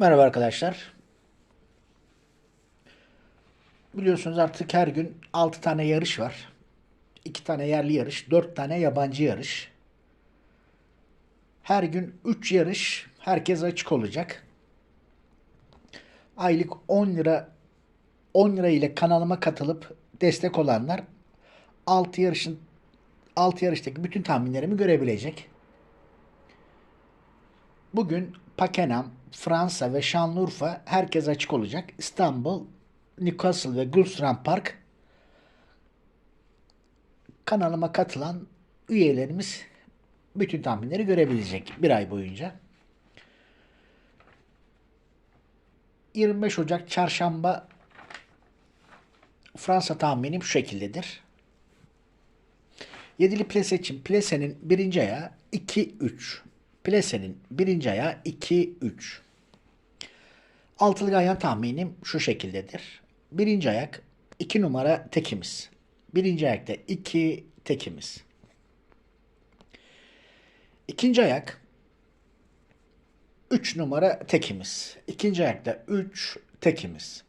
Merhaba arkadaşlar. Biliyorsunuz artık her gün 6 tane yarış var. 2 tane yerli yarış, 4 tane yabancı yarış. Her gün 3 yarış herkes açık olacak. Aylık 10 lira 10 lira ile kanalıma katılıp destek olanlar 6 yarışın 6 yarıştaki bütün tahminlerimi görebilecek. Bugün Pakenham, Fransa ve Şanlıurfa herkes açık olacak. İstanbul, Newcastle ve Gulfstream Park kanalıma katılan üyelerimiz bütün tahminleri görebilecek bir ay boyunca. 25 Ocak Çarşamba Fransa tahminim şu şekildedir. Yedili plase için plasenin birinci ayağı 2-3. Plasenin birinci ayağı 2-3. Altılı ganyan tahminim şu şekildedir. Birinci ayak 2 numara tekimiz. Birinci ayakta 2 tekimiz. İkinci ayak 3 numara tekimiz. İkinci ayakta 3 tekimiz.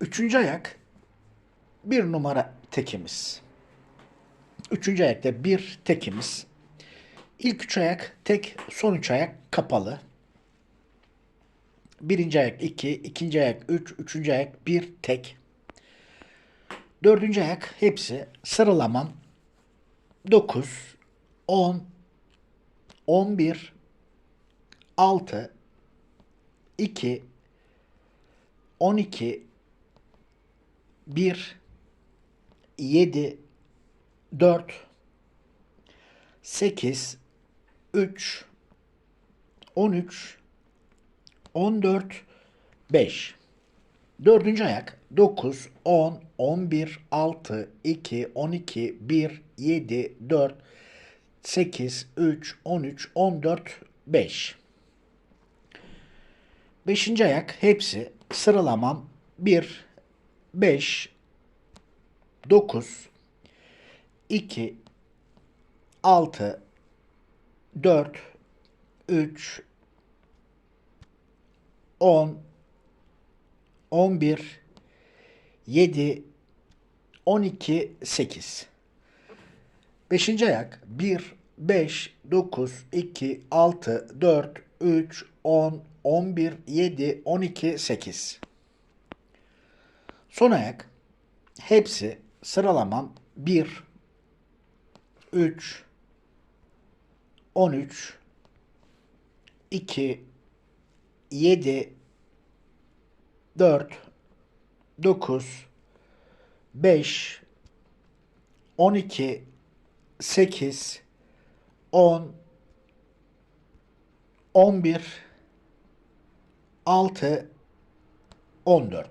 Üçüncü ayak bir numara tekimiz. Üçüncü ayakta bir tekimiz. İlk üç ayak tek, son üç ayak kapalı. Birinci ayak iki, ikinci ayak üç, üçüncü ayak bir tek. Dördüncü ayak hepsi sıralamam. Dokuz, on, on bir, altı, iki, on iki, bir, yedi, 4 8 3 13 14 5 Dördüncü ayak 9 10 11 6 2 12 1 7 4 8 3 13 14 5 Beşinci ayak hepsi sıralamam 1 5 9 2 6 4 3 10 11 7 12 8 Beşinci ayak 1 5 9 2 6 4 3 10 11 7 12 8 Son ayak hepsi sıralamam 1 3 13 2 7 4 9 5 12 8 10 11 6 14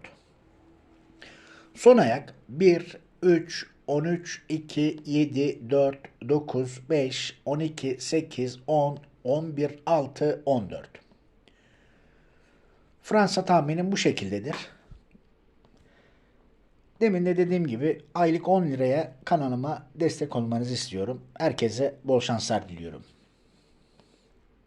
Son ayak 1 3 13, 2, 7, 4, 9, 5, 12, 8, 10, 11, 6, 14. Fransa tahminim bu şekildedir. Demin de dediğim gibi aylık 10 liraya kanalıma destek olmanızı istiyorum. Herkese bol şanslar diliyorum.